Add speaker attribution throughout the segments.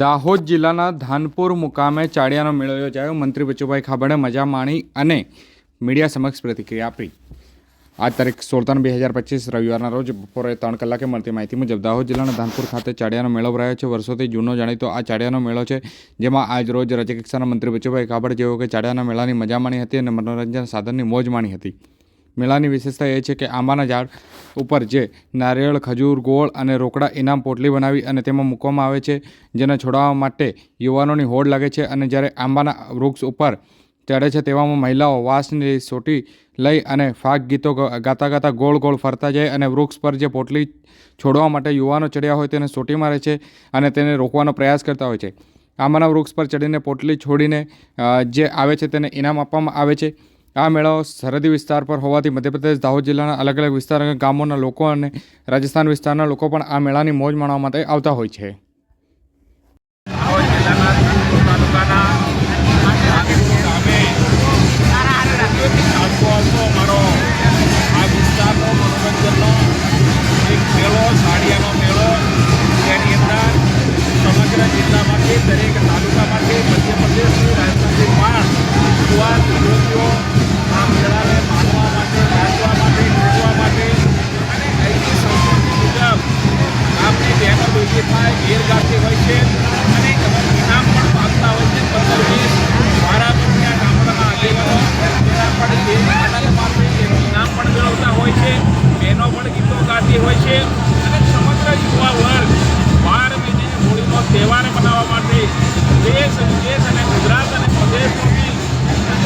Speaker 1: દાહોદ જિલ્લાના ધાનપુર મુકામે ચાડિયાનો મેળો યોજાયો. મંત્રી બચુભાઈ ખાબડે મજા માણી અને મીડિયા સમક્ષ પ્રતિક્રિયા આપી. આ તારીખ સોળ ત્રણ બે હજાર પચીસ રવિવારના રોજ બપોરે ત્રણ કલાકે મળતી માહિતી મુજબ દાહોદ જિલ્લાના ધાનપુર ખાતે ચાડિયાનો મેળો ભરાયો છે. વર્ષોથી જૂનો જાણીતો આ ચાડિયાનો મેળો છે, જેમાં આજ રોજ રાજ્ય કક્ષાના મંત્રી બચુભાઈ ખાબડ જેઓ કે ચાડિયાના મેળાની મજા માણી હતી અને મનોરંજન સાધનની મોજ માણી હતી. મેળાની વિશેષતા એ છે કે આંબાના ઝાડ ઉપર જે નારિયેળ, ખજૂર, ગોળ અને રોકડા ઇનામ પોટલી બનાવી અને તેમાં મૂકવામાં આવે છે, જેને છોડાવવા માટે યુવાનોની હોડ લાગે છે અને જ્યારે આંબાના વૃક્ષ ઉપર ચડે છે તેવામાં મહિલાઓ વાંસની સોટી લઈ અને ફાગ ગીતો ગાતા ગાતા ગોળ ગોળ ફરતા જાય અને વૃક્ષ પર જે પોટલી છોડવા માટે યુવાનો ચડ્યા હોય તેને સોટી મારે છે અને તેને રોકવાનો પ્રયાસ કરતા હોય છે. આંબાના વૃક્ષ પર ચડીને પોટલી છોડીને જે આવે છે તેને ઇનામ આપવામાં આવે છે. આ મેળો સરહદી વિસ્તાર પર હોવાથી મધ્યપ્રદેશ, દાહોદ જિલ્લાના અલગ અલગ વિસ્તાર ગામોના લોકો અને રાજસ્થાન વિસ્તારના લોકો પણ આ મેળાની મોજ માણવા માટે આવતા હોય છે.
Speaker 2: જિલ્લામાંથી દરેક તાલુકામાંથી મધ્યપ્રદેશથી રાજસ્થાનથી પણ યુવાન યુવતીઓ ભેગી થાય ઘેર ગાતી હોય છે. અને ઇનામ પણ પામતા હોય છે. પંદર, વીસ મારા ત્યાં ગામડાના આગેવાનો તેના પણ જે આનંદ એનું ઇનામ પણ મેળવતા હોય છે. બહેનો પણ ગીતો ગાતી હોય છે. અને સમગ્ર યુવા વર્ગ બાર મહિને હોળીનો તહેવાર મનાવવા માટે દેશ, વિદેશ અને ગુજરાત અને પ્રદેશમાંથી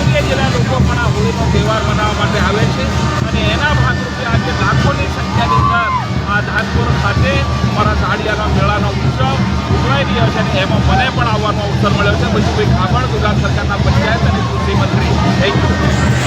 Speaker 2: અન્ય જિલ્લા લોકો પણ આ હોળીનો તહેવાર મનાવવા યોજાઈ રહ્યો છે અને એમાં મને પણ આવવાનો અવસર મળ્યો છે. પછી કોઈ ખાબણ ગુજરાત સરકારના પંચાયત અને કૃષિ મંત્રી થેન્ક યુ